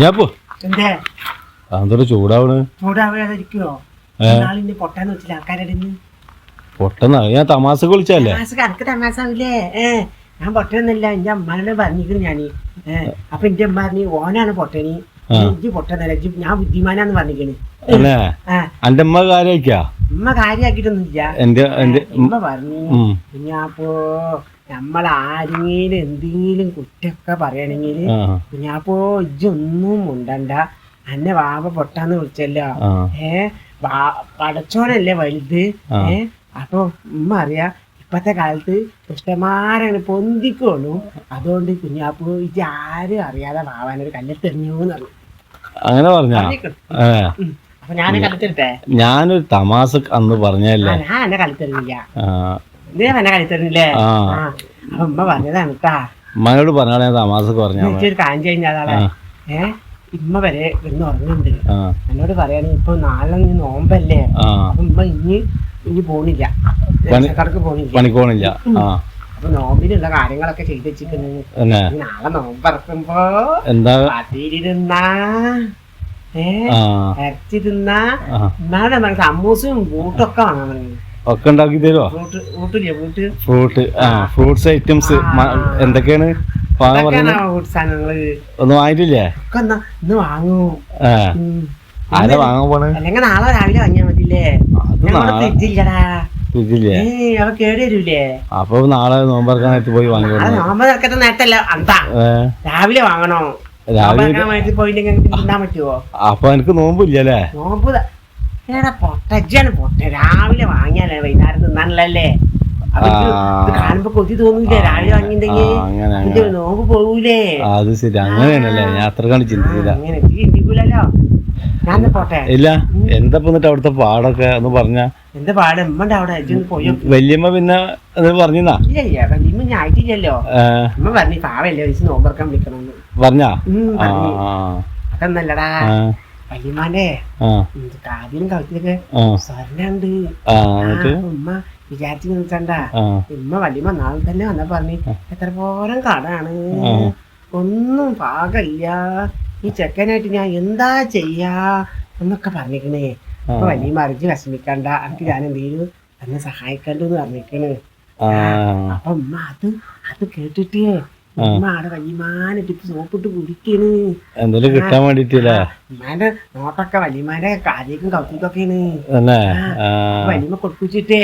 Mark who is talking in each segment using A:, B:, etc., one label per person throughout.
A: ഞാൻ പോ
B: എന്തേ
A: അതൊരു ചൂടാവണ്?
B: ചൂടാവാതിരിക്കുവോ?
A: ഏ?
B: നാളിന്റെ പൊട്ടാന്ന് വെച്ചില്ല ആൾക്കാരുടെ
A: പൊട്ടെന്ന് ഞാൻ വിളിച്ചല്ലേ
B: തമാശ കണക്ക് ഏഹ് ഞാൻ പൊട്ടനൊന്നുമില്ല. എന്റെ അമ്മാനെ പറഞ്ഞിരിക്കുന്നു ഞാൻ ഏ അപ്പൊ എന്റെ അമ്മ പറഞ്ഞു ഓനാണ് പൊട്ടനി. ഇജ്ജ് പൊട്ടനല്ല ഇജ്ജ് ഞാൻ ബുദ്ധിമാനാന്ന് പറഞ്ഞിരിക്കണ്.
A: അല്ലേ?
B: ആ.
A: എന്റെ അമ്മ കാര്യാക്കാ
B: ഉമ്മ കാര്യാക്കിട്ടൊന്നുമില്ല
A: എന്റെ എന്റെ
B: ഉമ്മ പറഞ്ഞു. കുഞ്ഞാപ്പോ നമ്മൾ ആരെങ്കിലും എന്തെങ്കിലും കുറ്റൊക്കെ പറയണെങ്കിൽ കുഞ്ഞാപ്പോ ഇജ്ജൊന്നും ഉണ്ടണ്ട അന്നെ വാവ പൊട്ടാന്ന് വിളിച്ചല്ലോ. ഏ വാ- പടച്ചോനല്ലേ വലുത്. ഏ അപ്പൊ ഉമ്മ അറിയാ ഇപ്പത്തെ കാലത്ത് ദുഷ്ടന്മാരാണ് പൊന്തിക്കോളൂ. അതുകൊണ്ട് കുഞ്ഞാപ്പു ഇത് ആരും അറിയാതെ വാവാനൊരു കല്ലെത്തെറിഞ്ഞു എന്ന് പറഞ്ഞു.
A: അങ്ങനെ പറഞ്ഞാ? ഞാനൊരു തമാശ അന്ന് പറഞ്ഞല്ലേ
B: ഞാൻ എന്നെ
A: ആ.
B: ഇതേ എന്നെ കല്ലെത്തെറിഞ്ഞില്ലേ
A: ആ.
B: ആ. അപ്പൊ ഉമ്മ പറഞ്ഞതാണ് കേട്ടാ.
A: ഉമ്മയോട് പറഞ്ഞാൽ ഞാൻ തമാശക്ക് പറഞ്ഞാ.
B: കാര്യം കഴിഞ്ഞാളെ. ഇമ്മ വരെ ഇന്ന് ഉറങ്ങുന്നുണ്ട്. എന്നോട് പറയാണെങ്കിൽ ഇപ്പൊ നാളെ നീ നോമ്പല്ലേ? അപ്പൊ ഉമ്മ ഇനി ഇനി പോണില്ല.
A: പണി-
B: കടക്ക് പോണില്ല. അപ്പൊ നോമ്പിനുള്ള കാര്യങ്ങളൊക്കെ ചെയ്ത്
A: വെച്ചിട്ടുണ്ട്
B: നാളെ നോമ്പറക്കുമ്പോ
A: എന്താ?
B: അതിരുന്നാ ഇറച്ചി തിന്നാ
A: ആ.
B: എന്നാലും നമുക്ക് സമൂസയും ബൂട്ടൊക്കെ വാങ്ങാൻ പറഞ്ഞു
A: ഒക്കെ ഉണ്ടാക്കി തരുമോ ഫ്രൂട്ട് ആ ഫ്രൂട്ട്സ് ഐറ്റംസ്. എന്തൊക്കെയാണ്? ഒന്നും വാങ്ങിട്ടില്ലേ ആരാ വാങ്ങാൻ പോണേ?
B: അല്ലെങ്കിൽ നാളെ രാവിലെ വാങ്ങിയാ മതില്ലേ
A: അപ്പൊ നാളെ നോമ്പറക്കാനായിട്ട് പോയി
B: വാങ്ങി നോമ്പറക്കത്തെ നേരത്തല്ല രാവിലെ വാങ്ങണോ?
A: അപ്പൊ എനിക്ക് നോമ്പില്ലല്ലേ?
B: നോമ്പ് എടാ പൊട്ട. രാവിലെ വാങ്ങിയാലേ വൈകുന്നേരം കാണുമ്പോ കൊതി തോന്നൂലേ? രാവിലെ വാങ്ങിണ്ടെങ്കിൽ നോമ്പ്
A: അത് ശരി. അങ്ങനെയാണല്ലേ? ഞാൻ അത്ര കണ്ട് ചിന്തിച്ചില്ല.
B: അങ്ങനെ ചിന്തിക്കൂലല്ലോ ഞാൻ പോട്ടെ.
A: ഇല്ല എന്താ പോന്നിട്ട് എന്നിട്ട് അവിടുത്തെ പാടൊക്കെ ഒന്ന് പറഞ്ഞ?
B: എന്താ പാട്? ഉമ്മന്റെ അവിടെ. പോയോ
A: വല്യമ്മ പിന്നെ പറഞ്ഞാ
B: ഇല്ല ഞാൻ ആയിട്ടില്ലല്ലോ. ഉമ്മ പറഞ്ഞു പാവല്ലേ നോമ്പറക്കാൻ വിളിക്കണമെന്ന്
A: പറഞ്ഞാ?
B: അതൊന്നല്ലടാ. കവിത്തിലൊക്കെ
A: ആ.
B: സ്വർണുണ്ട്
A: ആ.
B: ഉമ്മ വിചാരിച്ചു നിൽക്കണ്ട. ഉമ്മ വല്യമ്മ നാളെ തന്നെ വന്ന പറഞ്ഞു എത്ര പോരം കടാണ്. ഒന്നും പാകല്ല ഈ ചെക്കനായിട്ട് ഞാൻ എന്താ ചെയ്യാ എന്നൊക്കെ പറഞ്ഞിക്കണേ അപ്പൊ വലിയ മറിച്ച് വിഷമിക്കണ്ട. എനിക്ക് ഞാൻ എന്തെങ്കിലും എന്നെ സഹായിക്കണ്ടെന്ന് പറഞ്ഞിക്കണ്
A: ആ.
B: അപ്പൊ ഉമ്മ അത് അത് കേട്ടിട്ടേ ആടെ വല്യമാനിട്ട് സോപ്പിട്ട് കുടിക്കണ്.
A: എന്തെങ്കിലും കിട്ടാൻ വേണ്ടിട്ടില്ലേ?
B: ഉമ്മാന്റെ നോട്ടൊക്കെ വല്യമാന്റെ കാര്യക്കും കൗത്തിക്കൊക്കെയാണ്
A: തന്നെ. ആ
B: വല്യമ്മ കൊടുപ്പിച്ചിട്ടേ.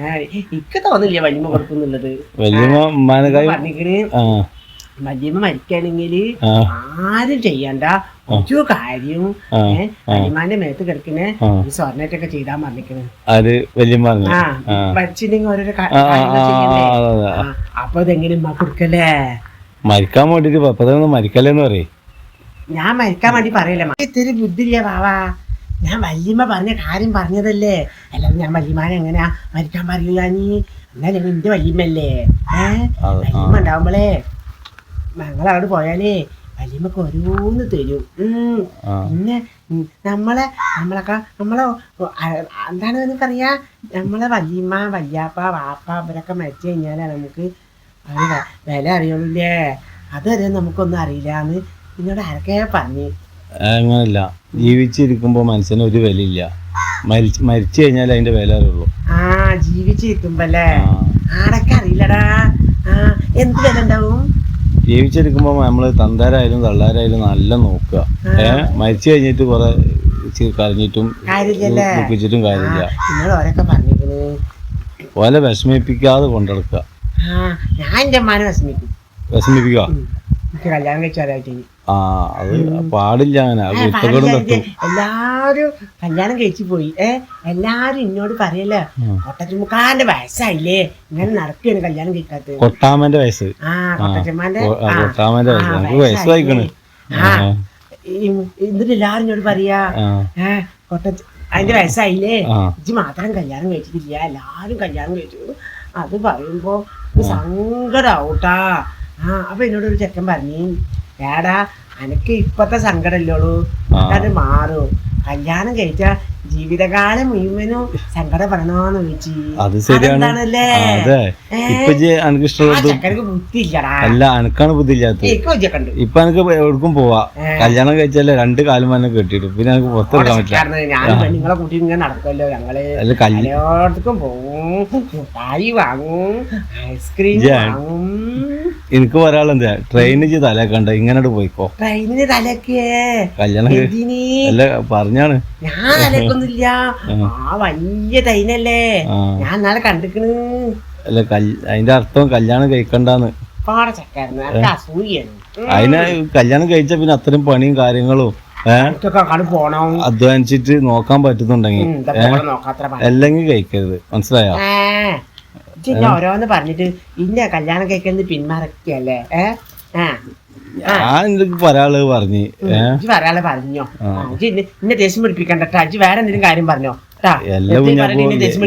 B: എനിക്ക് തോന്നില്ല വല്യമ്മ കൊടുക്കുന്നുള്ളത്?
A: വല്യമ്മ ഉമ്മാനെ കൈ
B: പറഞ്ഞിക്കണ് വല്യമ്മ മരിക്കുകയാണെങ്കിൽ ആരും ചെയ്യണ്ട. ഒരു കാര്യം. വല്യമ്മാന്റെ മേത്ത് കിടക്കുന്ന
A: ആ.
B: ഈ സ്വർണറ്റൊക്കെ ചെയ്താ പറഞ്ഞിക്കണ്
A: അത് വല്യമ്മ പറഞ്ഞു.
B: ആ മരിച്ചില്ലെങ്കിൽ ഓരോരോ അപ്പൊ ഇതെങ്ങനെ ഉമ്മ കൊടുക്കല്ലേ?
A: മരിക്കാൻ വേണ്ടിട്ട് പപ്പതൊന്നും മരിക്കല്ലേന്ന് പറയേ.
B: ഞാൻ മരിക്കാൻ വേണ്ടി പറയല്ലേ. ഇത്തിരി ബുദ്ധിയില്ല ബാവാ? ഞാൻ വല്യമ്മ പറഞ്ഞ കാര്യം പറഞ്ഞതല്ലേ? അല്ലാതെ ഞാൻ വല്യമാനെ എങ്ങനെയാ മരിക്കാൻ പറയില്ല നീ? എന്നാലും എന്റെ വല്യമ്മല്ലേ. വല്യമ്മ ഉണ്ടാവുമ്പോളേ ഞങ്ങളവിടെ പോയാലേ വല്യമ്മക്ക് ഓരോന്ന് തരും. ഉം. പിന്നെ ഉം നമ്മളെ നമ്മളൊക്കെ നമ്മളെ അ- എന്താണ് നിനക്കറിയാ? നമ്മളെ വല്യമ്മ വല്യാപ്പ വാപ്പ ഇവരൊക്കെ മരിച്ചു കഴിഞ്ഞാലാണ് നമുക്ക് അത് വെ- വില അറിയുള്ളൂല്ലേ അതുവരെ നമുക്കൊന്നും അറിയില്ലാന്ന് എന്നോട് ആരൊക്കെ പറഞ്ഞു?
A: അങ്ങനല്ല. ജീവിച്ചിരിക്കുമ്പോ മനസ്സിന് ഒരു വിലയില്ല. ഇല്ല മരിച്ചു കഴിഞ്ഞാൽ അതിന്റെ വില അറിയുള്ളൂ.
B: ആ ജീവിച്ചിരിക്കുമ്പല്ലേ?
A: ആടൊക്കെ
B: ആരൊക്കെ അറിയില്ലടാ. ആ എന്ത് വില ഉണ്ടാവും?
A: ജീവിച്ചെടുക്കുമ്പോ നമ്മൾ തന്താരായാലും തള്ളാരായാലും നല്ല നോക്കുക. ഏ? മരിച്ചു കഴിഞ്ഞിട്ട് കുറെ കരഞ്ഞിട്ടും ദുഃഖിച്ചിട്ടും കാര്യമില്ല. ഓലെ വിഷമിപ്പിക്കാതെ കൊണ്ടെടുക്കുക.
B: ഞാൻ വിഷമിക്കും
A: വിഷമിപ്പിക്കുക.
B: എനിക്ക് കല്യാണം
A: ആ അത് പാടില്ല അങ്ങനെ. തട്ടും
B: എല്ലാരും കല്യാണം കഴിച്ചു പോയി. ഏ എല്ലാരും എന്നോട് പറയല്ലേ? കൊട്ടച്ചുമുക്കാന്റെ വയസ്സായില്ലേ? ഇങ്ങനെ നടക്കുകയാണ് കല്യാണം കഴിക്കാത്തത്.
A: കൊട്ടാമന്റെ വയസ്സ്.
B: ആ കൊട്ടച്ചമ്മാന്റെ
A: കൊട്ടാമന്റെ വയസ്സ്. വയസ്സ് വായിക്കണ്
B: ആ എന്നിട്ട് എല്ലാരും എന്നോട് പറയാ ഏ കൊട്ട അതിന്റെ വയസ്സായില്ലേ? ഇജ്ജ് മാത്രം കല്യാണം കഴിച്ചിട്ടില്ല. എല്ലാരും കല്യാണം കഴിച്ചു. അത് പറയുമ്പോ സങ്കടാവൂട്ടാ. ആ അപ്പൊ എന്നോട് ഒരു ചെക്കൻ പറഞ്ഞു ഏടാ അനക്ക് ഇപ്പത്തെ സങ്കടമല്ലോളൂ
A: ആ.
B: അത് മാറും. കല്യാണം കഴിച്ച ജീവിതകാലം മുഴുവനും സങ്കടപ്പെടണോന്ന് ചോദിച്ചു
A: അത് ശരിയാണ്. അതെ? ഇപ്പൊ
B: ബുദ്ധിയില്ലടാ.
A: അല്ല അനക്കാണ് ബുദ്ധിയില്ലാത്തത്. ഇപ്പൊ എനിക്ക് എവിടേക്കും പോവാ. കല്യാണം കഴിച്ചാലേ രണ്ട് കാലം തന്നെ കെട്ടിട്ടു പിന്നെ എനിക്ക് പുറത്തെടുക്കാൻ പറ്റില്ല.
B: കൂട്ടി ഇങ്ങനെ നടക്കുമല്ലോ ഞങ്ങൾ
A: അല്ല കല്യാണം
B: എല്ലായിടത്തും പോവും. മുട്ടായി വാങ്ങും. ഐസ്ക്രീം വാങ്ങും.
A: എനിക്ക് പറയാളെന്താ ട്രെയിനിൽ തലേക്കണ്ട ഇങ്ങനെ പോയിക്കോ.
B: ട്രെയിനിന് തലക്കേ
A: കല്യാണം അല്ല പറഞ്ഞാണ്.
B: ഞാൻ തലക്കൊന്നുമില്ല ആ. വലിയ തൈനല്ലേ ഞാൻ നാളെ കണ്ടിക്കണ്.
A: അല്ല അതിന്റെ അർത്ഥം കല്യാണം കഴിക്കണ്ടാന്ന്. അതിന് കല്യാണം കഴിച്ച പിന്നെ അത്രയും പണിയും കാര്യങ്ങളും അധ്വാനിച്ചിട്ട് നോക്കാൻ പറ്റുന്നുണ്ടെങ്കിൽ. അല്ലെങ്കിൽ കഴിക്കരുത്. മനസ്സിലായോ?
B: ഇജ്ജ് ഓരോന്ന് പറഞ്ഞിട്ട് ഇന്ന കല്യാണം കഴിക്കുന്നത് പിന്മാറക്കല്ലേ ഏ? ആ.
A: ഞാൻ പറയാൾ പറഞ്ഞ്
B: ഇജ്ജ് പറയാളെ പറഞ്ഞോ. ഇജ്ജ് ഇന്നെ ദേഷ്യം പിടിപ്പിക്കണ്ട അജി ഇജ്ജ് വേറെ എന്തെങ്കിലും കാര്യം പറഞ്ഞോ.
A: എന്ത് പറഞ്ഞാ ദേഷ്യം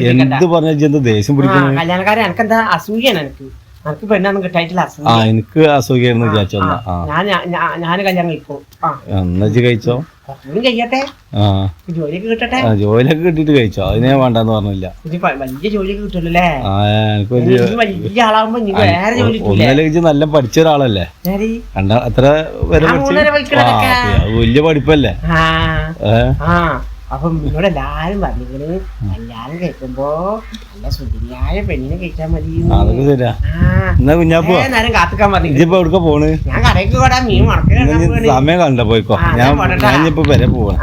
B: എനക്കെന്താ അസൂയാണ് എനിക്ക്. എനിക്ക് പെണ്ണൊന്നും കിട്ടായിട്ടില്ല അസൂയ.
A: എനിക്ക്
B: ഞാൻ ഞാൻ- കല്യാണം കഴിക്കും.
A: എന്നാ കഴിച്ചോ?
B: കഴിയട്ടെ? ജോലിയൊക്കെ കിട്ടട്ടെ?
A: ജോലിയൊക്കെ കിട്ടിയിട്ട് കഴിച്ചോ? അതിനെ വേണ്ടെന്ന് പറഞ്ഞില്ല.
B: വലിയ ജോലിയൊക്കെ
A: വലിയ
B: വേറെ ജോലി
A: നല്ല പഠിച്ച ഒരാളല്ലേ? കണ്ട എത്ര വരെ
B: ഞാൻ മൂന്നര
A: പഠിച്ചു
B: പഠിക്കണ
A: ആ അത് വലിയ പഠിപ്പല്ലേ?
B: അപ്പം ഇവിടെ എല്ലാരും പറഞ്ഞിങ്ങനെ കല്യാണം കഴിക്കുമ്പോ നല്ല സുന്ദരിയായ പെണ്ണിനെ കഴിച്ചാൽ മതി നേരം കാത്തുക്കാൻ പറഞ്ഞു.
A: പോണ്?
B: ഞാൻ കടയ്ക്ക് കൂടാ മീൻ
A: എന്നാ സമയം കണ്ട പോയിക്കോ. ഞാൻ. ഞാനിപ്പോ വരെ പോവാ